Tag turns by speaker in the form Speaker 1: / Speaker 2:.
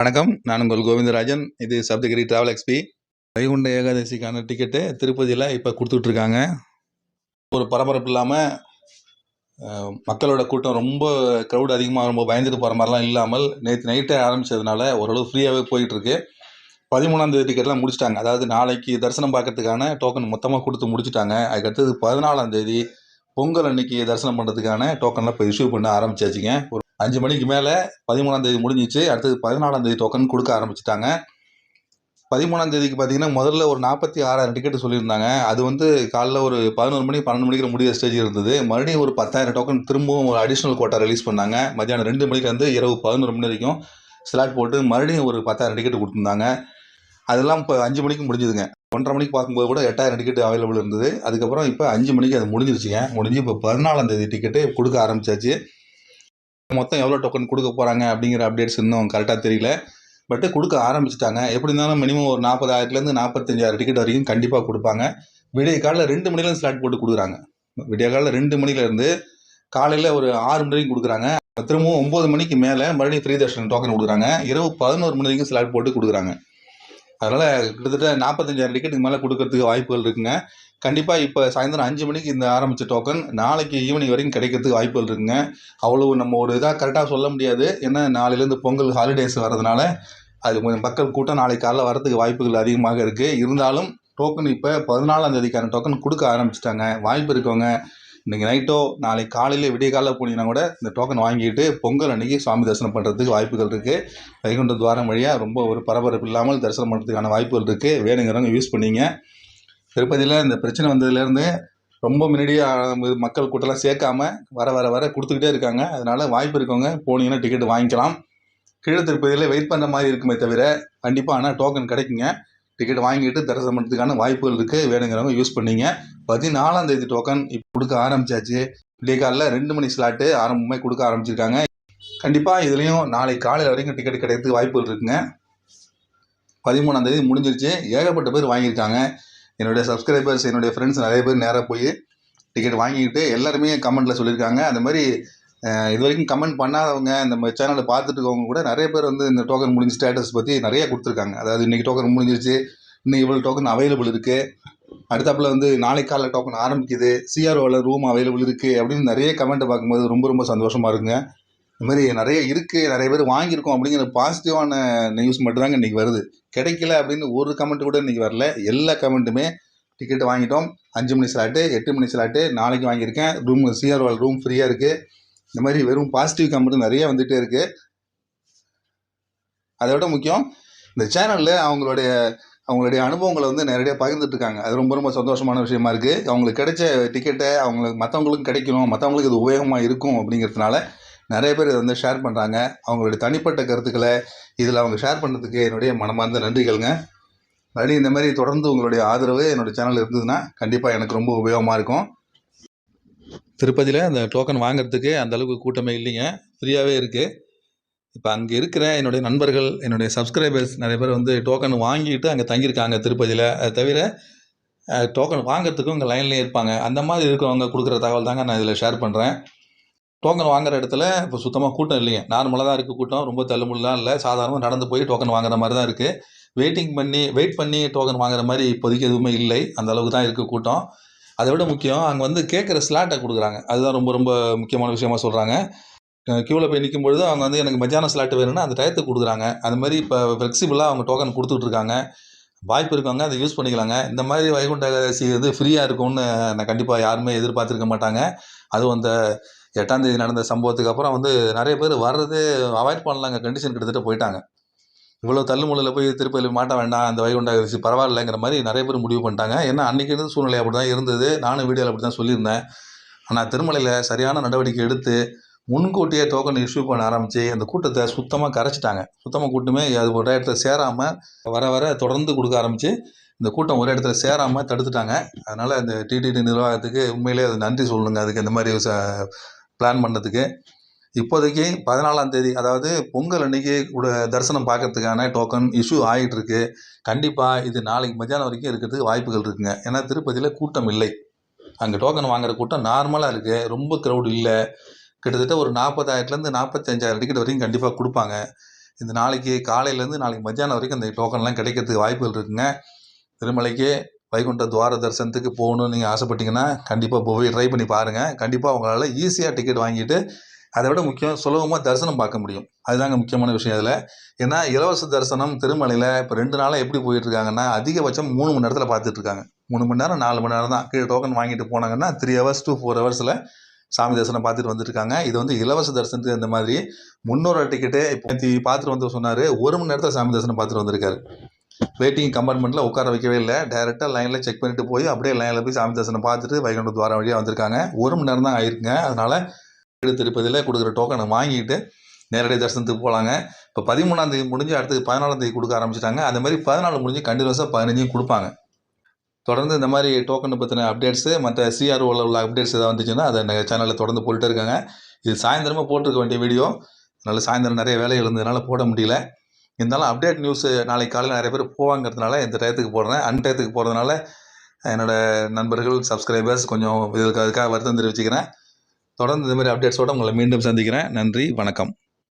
Speaker 1: வணக்கம். நான் உங்கள் கோவிந்தராஜன். இது சப்தகிரி டிராவல் எக்ஸ்பி வைகுண்ட ஏகாதசிக்கான டிக்கெட்டு திருப்பதியில் இப்போ கொடுத்துட்ருக்காங்க. ஒரு பரபரப்பு இல்லாமல் மக்களோட கூட்டம் ரொம்ப க்ரௌட் அதிகமாக ரொம்ப பயந்துட்டு போகிற மாதிரிலாம் இல்லாமல் நேற்று நைட்டே ஆரம்பித்ததுனால ஓரளவு ஃப்ரீயாகவே போயிட்டுருக்கு பதிமூணாந்தேதி டிக்கெட்லாம் முடிச்சிட்டாங்க. அதாவது நாளைக்கு தரிசனம் பார்க்கறதுக்கான டோக்கன் மொத்தமாக கொடுத்து முடிச்சிட்டாங்க. அதுக்கடுத்தது பதினாலாம் தேதி பொங்கல் அன்னைக்கு தரிசனம் பண்ணுறதுக்கான டோக்கன்லாம் இப்போ இஷ்யூ பண்ண ஆரம்பிச்சாச்சுங்க. ஒரு அஞ்சு மணிக்கு மேலே பதிமூணாம் தேதி முடிஞ்சிச்சு. அடுத்தது பதினாலாம் தேதி டோக்கன் கொடுக்க ஆரம்பிச்சிட்டாங்க. பதிமூணாம் தேதிக்கு பார்த்தீங்கன்னா முதல்ல ஒரு நாற்பத்தி ஆறாயிரம் டிக்கெட் சொல்லியிருந்தாங்க. அது வந்து காலைல ஒரு பதினோரு மணி பன்னெண்டு மணிக்கு முடிய ஸ்டேஜ் இருந்தது. மறுபடியும் ஒரு பத்தாயிரம் டோக்கன் திரும்பவும் ஒரு அடிஷ்னல் கோட்டா ரிலீஸ் பண்ணாங்க. மத்தியானம் ரெண்டு மணிலேருந்து இரவு பதினோரு மணி வரைக்கும் ஸ்லாட் போட்டு மறுபடியும் ஒரு பத்தாயிரம் டிக்கெட் கொடுத்துருந்தாங்க. அதெல்லாம் இப்போ அஞ்சு மணிக்கு முடிஞ்சுதுங்க. ஒன்றரை மணிக்கு பார்க்கும்போது கூட எட்டாயிரம் டிக்கெட் அவைலபிள் இருந்தது. அதுக்கப்புறம் இப்போ அஞ்சு மணிக்கு அது முடிஞ்சிருச்சுங்க. முடிஞ்சு இப்போ பதினாலாம் தேதி டிக்கெட்டு கொடுக்க ஆரம்பிச்சாச்சு. மொத்தம் எவ்வளோ டோக்கன் கொடுக்க போகிறாங்க அப்படிங்கிற அப்டேட்ஸ் இன்னும் கரெக்டாக தெரியல. பட்டு கொடுக்க ஆரம்பிச்சிட்டாங்க. எப்படி இருந்தாலும் மினிமம் ஒரு நாற்பதாயிரத்துலேருந்து நாற்பத்தஞ்சாயிரம் டிக்கெட் வரைக்கும் கண்டிப்பாக கொடுப்பாங்க. விடிய காலையில் ரெண்டு மணிலேருந்து ஸ்லாட் போட்டு கொடுக்குறாங்க. விடிய காலையில் ரெண்டு மணிலேருந்து காலையில் ஒரு ஆறு மணி வரைக்கும் கொடுக்குறாங்க. திரும்பவும் ஒம்பது மணிக்கு மேலே மறுபடியும் ஃப்ரீ தர்ஷன் டோக்கன் கொடுக்குறாங்க. இரவு பதினோரு மணி வரைக்கும் ஸ்லாட் போட்டு கொடுக்குறாங்க. அதனால் கிட்டத்தட்ட நாற்பத்தஞ்சாயிரம் டிக்கெட்டுக்கு மேலே கொடுக்கறதுக்கு வாய்ப்புகள் இருக்குங்க. கண்டிப்பாக இப்போ சாயந்தரம் அஞ்சு மணிக்கு இந்த ஆரம்பித்த டோக்கன் நாளைக்கு ஈவினிங் வரைக்கும் கிடைக்கிறதுக்கு வாய்ப்புகள் இருக்குங்க. அவ்வளோ நம்ம ஒரு இதாக கரெக்டாக சொல்ல முடியாது. ஏன்னா நாளையிலேருந்து பொங்கல் ஹாலிடேஸ் வர்றதுனால அது கொஞ்சம் மக்கள் கூட்டம் நாளைக்கு காலைல வரதுக்கு வாய்ப்புகள் அதிகமாக இருக்குது இருந்தாலும் டோக்கன் இப்போ பதினாலாம் தேதிக்கான டோக்கன் கொடுக்க ஆரம்பிச்சிட்டாங்க. வாய்ப்பு இருக்கவங்க இன்றைக்கி நைட்டோ நாளைக்கு காலையில் விடிய காலையில் போனீங்கன்னா கூட இந்த டோக்கன் வாங்கிட்டு பொங்கல் அன்றைக்கி சுவாமி தரிசனம் பண்ணுறதுக்கு வாய்ப்புகள் இருக்குது வைகுண்ட துவாரம் வழியாக ரொம்ப ஒரு பரபரப்பு இல்லாமல் தரிசனம் பண்ணுறதுக்கான வாய்ப்புகள் இருக்குது வேணுங்கிறவங்க யூஸ் பண்ணிங்க. திருப்பதியில் இந்த பிரச்சனை வந்ததுலேருந்து ரொம்ப முன்னாடியே மக்கள் கூட்டம்லாம் சேர்க்காம வர வர வர கொடுத்துக்கிட்டே இருக்காங்க. அதனால் வாய்ப்பு இருக்கவங்க போனீங்கன்னா டிக்கெட் வாங்கிக்கலாம். கீழே திருப்பதியில் வெயிட் பண்ணுற மாதிரி இருக்குமே தவிர கண்டிப்பாக ஆனால் டோக்கன் கிடைக்குங்க. டிக்கெட் வாங்கிட்டு தரிசனம் பண்ணுறதுக்கான வாய்ப்புகள் இருக்குது வேணுங்கிறவங்க யூஸ் பண்ணிங்க. பதினாலாம் தேதி டோக்கன் இப்போ கொடுக்க ஆரம்பிச்சாச்சு. விடிய காலைல ரெண்டு மணி ஸ்லாட்டு ஆரம்பமே கொடுக்க ஆரம்பிச்சிருக்காங்க. கண்டிப்பாக இதுலேயும் நாளை காலையில் வரைக்கும் டிக்கெட் கிடைக்கிறதுக்கு வாய்ப்புகள் இருக்குங்க. பதிமூணாம் தேதி முடிஞ்சிருச்சு. ஏகப்பட்ட பேர் வாங்கியிருக்காங்க. என்னுடைய சப்ஸ்கிரைபர்ஸ் என்னுடைய ஃப்ரெண்ட்ஸ் நிறைய பேர் நேராக போய் டிக்கெட் வாங்கிக்கிட்டு எல்லாருமே கமெண்ட்டில் சொல்லியிருக்காங்க. அந்த மாதிரி இது வரைக்கும் கமெண்ட் பண்ணாதவங்க இந்த சேனலை பார்த்துட்டு இருக்கவங்க கூட நிறைய பேர் வந்து இந்த டோக்கன் முடிஞ்ச ஸ்டேட்டஸ் பற்றி நிறைய கொடுத்துருக்காங்க. அதாவது இன்றைக்கி டோக்கன் முடிஞ்சிருச்சு இன்னும் இவ்வளோ டோக்கன் அவைலபிள் இருக்குது அடுத்தாப்பில் வந்து நாளைக்கு காலைல டோக்கன் ஆரம்பிக்குது. சிஆர்ஓவில் ரூம் அவைலபிள் இருக்குது அப்படின்னு நிறைய கமெண்ட்டை பார்க்கும்போது ரொம்ப ரொம்ப சந்தோஷமாக இருக்குங்க. இந்த மாதிரி நிறைய இருக்குது நிறைய பேர் வாங்கியிருக்கோம் அப்படிங்கிற பாசிட்டிவான நியூஸ் மட்டும்தாங்க இன்றைக்கி வருது. கிடைக்கல அப்படின்னு ஒரு கமெண்ட் கூட இன்றைக்கி வரல. எல்லா கமெண்ட்டுமே டிக்கெட் வாங்கிட்டோம். அஞ்சு மணி ஸ்லாட்டு எட்டு மணி ஸ்லாட்டு நாளைக்கு வாங்கியிருக்கேன். ரூம் சிஆர்ஓவில் ரூம் ஃப்ரீயாக இருக்குது இந்த மாதிரி வெறும் பாசிட்டிவ் கமெண்ட் நிறைய வந்துகிட்டே இருக்குது அதை விட முக்கியம் இந்த சேனலில் அவங்களுடைய அவங்களுடைய அனுபவங்களை வந்து நேரடியாக பகிர்ந்துட்டுருக்காங்க அது ரொம்ப ரொம்ப சந்தோஷமான விஷயமா இருக்குது அவங்களுக்கு கிடைச்ச டிக்கெட்டை அவங்களுக்கு மற்றவங்களுக்கும் கிடைக்கணும் மற்றவங்களுக்கு இது உபயோகமாக இருக்கும் அப்படிங்கிறதுனால நிறைய பேர் இதை வந்து ஷேர் பண்ணுறாங்க அவங்களுடைய தனிப்பட்ட கருத்துக்களை இதில் அவங்க ஷேர் பண்ணுறதுக்கு என்னுடைய மனமார்ந்த நன்றிகள்ங்க. மறுபடியும் இந்த மாதிரி தொடர்ந்து உங்களுடைய ஆதரவு என்னோடய சேனல் இருந்ததுன்னா கண்டிப்பாக எனக்கு ரொம்ப உபயோகமாக இருக்கும். திருப்பதியில் அந்த டோக்கன் வாங்குறதுக்கு அந்தளவுக்கு கூட்டமே இல்லைங்க. ஃப்ரீயாகவே இருக்குது இப்போ அங்கே இருக்கிற என்னுடைய நண்பர்கள் என்னுடைய சப்ஸ்கிரைபர்ஸ் நிறைய பேர் வந்து டோக்கன் வாங்கிட்டு அங்கே தங்கியிருக்காங்க திருப்பதியில். அது தவிர டோக்கன் வாங்குறதுக்கும் இங்கே லைன்லேயே இருப்பாங்க. அந்த மாதிரி இருக்கிறவங்க கொடுக்குற தகவல் தாங்க நான் இதில் ஷேர் பண்ணுறேன் டோக்கன் வாங்குற இடத்துல இப்போ சுத்தமாக கூட்டம் இல்லைங்க நார்மலாக தான் இருக்குது கூட்டம். ரொம்ப தள்ளுமுள்ளலாம் இல்லை. சாதாரணமாக நடந்து போய் டோக்கன் வாங்குற மாதிரி தான் இருக்குது வெயிட்டிங் பண்ணி வெயிட் பண்ணி டோக்கன் வாங்குற மாதிரி இப்போதைக்கு எதுவுமே இல்லை. அந்த அளவுக்கு தான் இருக்குது கூட்டம். அதை விட முக்கியம் அங்கே வந்து கேட்குற ஸ்லாட்டை கொடுக்குறாங்க. அதுதான் ரொம்ப ரொம்ப முக்கியமான விஷயமா சொல்கிறாங்க க்யூவில் போய் நிற்கும் பொழுது அவங்க வந்து எனக்கு மத்தியானம் ஸ்லாட் வேணும்னா அந்த டயத்துக்கு கொடுக்குறாங்க. அந்த மாதிரி இப்போ ஃப்ளெக்சிபிளாக அவங்க டோக்கன் கொடுத்துட்ருக்காங்க. வாய்ப்பு இருக்கவங்க அதை யூஸ் பண்ணிக்கலாங்க. இந்த மாதிரி வைகுண்ட ஏகாதசி வந்து ஃப்ரீயாக இருக்கும்னு நான் கண்டிப்பாக யாருமே எதிர்பார்த்துருக்க மாட்டாங்க. அதுவும் அந்த எட்டாம் தேதி நடந்த சம்பவத்துக்கு அப்புறம் வந்து நிறைய பேர் வர்றது அவாய்ட் பண்ணலாங்க. கண்டிஷன் கிட்டத்தட்ட போயிட்டாங்க. இவ்வளோ தள்ளுமுள்ளில் போய் திருப்பதியில் மாட்ட வேண்டாம் அந்த வைகுண்ட ஏகாதசி பரவாயில்லைங்கிற மாதிரி நிறைய பேர் முடிவு பண்ணிட்டாங்க. ஏன்னா அன்றைக்கி இருந்த சூழ்நிலை அப்படி தான் இருந்தது. நானும் வீடியோவில் அப்படி தான் சொல்லியிருந்தேன். ஆனால் திருமலையில் சரியான நடவடிக்கை எடுத்து முன்கூட்டியே டோக்கன் இஷ்யூ பண்ண ஆரம்பித்து அந்த கூட்டத்தை சுத்தமாக கரைச்சிட்டாங்க. சுத்தமாக கூட்டமே அது ஒரு இடத்துல சேராமல் வர வர தொடர்ந்து கொடுக்க ஆரம்பித்து இந்த கூட்டம் ஒரு இடத்துல சேராமல் தடுத்துட்டாங்க. அதனால் இந்த டிடிடி நிர்வாகத்துக்கு உண்மையிலே அது நன்றி சொல்லணுங்க. அதுக்கு இந்த மாதிரி பிளான் பண்ணதுக்கு இப்போதைக்கு பதினாலாம் தேதி அதாவது பொங்கல் அன்னைக்கு கூட தரிசனம் பார்க்கறதுக்கான டோக்கன் இஷ்யூ ஆகிட்டு இருக்கு கண்டிப்பாக இது நாளைக்கு மத்தியானம் வரைக்கும் இருக்கிறதுக்கு வாய்ப்புகள் இருக்குங்க. ஏன்னா திருப்பதியில் கூட்டம் இல்லை. அங்கே டோக்கன் வாங்குற கூட்டம் நார்மலாக இருக்குது ரொம்ப க்ரௌட் இல்லை. கிட்டத்தட்ட ஒரு நாற்பதாயிரத்துலேருந்து நாற்பத்தஞ்சாயிரம் டிக்கெட் வரைக்கும் கண்டிப்பாக கொடுப்பாங்க. இந்த நாளைக்கு காலையிலேருந்து நாளைக்கு மத்தியானம் வரைக்கும் அந்த டோக்கன்லாம் கிடைக்கிறதுக்கு வாய்ப்புகள் இருக்குங்க. திருமலைக்கு வைகுண்ட துவார தரிசனத்துக்கு போகணும்னு நீங்கள் ஆசைப்பட்டீங்கன்னா கண்டிப்பாக போய் ட்ரை பண்ணி பாருங்கள் கண்டிப்பாக உங்களால் ஈஸியாக டிக்கெட் வாங்கிட்டு அதை விட முக்கியம் சுலபமாக தரிசனம் பார்க்க முடியும். அதுதாங்க முக்கியமான விஷயம் அதில் ஏன்னா இலவச தரிசனம் திருமலையில் இப்போ ரெண்டு நாளாக எப்படி போயிட்டுருக்காங்கன்னா அதிகபட்சம் மூணு மணி நேரத்தில் பார்த்துட்டு இருக்காங்க. மூணு மணி நேரம் நாலு மணி நேரம் தான். கீழே டோக்கன் வாங்கிட்டு போனாங்கன்னா த்ரீ ஹவர்ஸ் டு ஃபோர் ஹவர்ஸில் சாமி தரிசனம் பார்த்துட்டு வந்துருக்காங்க இது வந்து இலவச தரிசனத்துக்கு இந்த மாதிரி முன்னூறு டிக்கெட்டு இப்போ பார்த்துட்டு வந்து சொன்னார் ஒரு மணி நேரத்தில் சாமி தரிசனம் பார்த்துட்டு வந்திருக்காரு. வெயிட்டிங் கம்பார்ட்மெண்ட்டில் உட்கார வைக்கவே இல்லை. டேரெக்டாக லைனில் செக் பண்ணிட்டு போய் அப்படியே லைனில் போய் சாமி தரிசனம் பார்த்துட்டு வைகுண்ட துவாரம் வழியாக வந்திருக்காங்க. ஒரு மணி நேரம் தான் ஆயிருக்குங்க. அதனால் திருப்பதியில் கொடுக்குற டோக்கனை வாங்கிட்டு நேரடியாக தரிசனத்துக்கு போகலாங்க இப்போ பதிமூணாம் தேதி முடிஞ்சு அடுத்தது பதினாலாம் தேதி கொடுக்க ஆரம்பிச்சிட்டாங்க. அந்த மாதிரி பதினாலு முடிஞ்சு கண்டினியூஸாக பதினஞ்சும் கொடுப்பாங்க. தொடர்ந்து இந்த மாதிரி டோக்கனை பற்றின அப்டேட்ஸு மற்ற சிஆர்ஓவில் உள்ள அப்டேட்ஸ் ஏதாவது வந்துச்சுன்னா அதை எங்கள் சேனலில் தொடர்ந்து போட்டுட்டே இருக்காங்க. இது சாயந்தரமாக போட்டிருக்க வேண்டிய வீடியோ அதனால் சாயந்தரம் நிறைய வேலை இருந்ததுனால போட முடியல. இருந்தாலும் அப்டேட் நியூஸு நாளைக்கு காலையில் நிறைய பேர் போவாங்கிறதுனால இந்த டயத்துக்கு போடுறேன் அன் டயத்துக்கு போகிறதுனால என்னோடய நண்பர்கள் சப்ஸ்கிரைபர்ஸ் கொஞ்சம் இதுக்கு அதுக்காக வருத்தம் தெரிவிச்சுக்கிறேன். தொடர்ந்து இந்த மாதிரி அப்டேட்ஸோடு உங்களை மீண்டும் சந்திக்கிறேன். நன்றி வணக்கம்.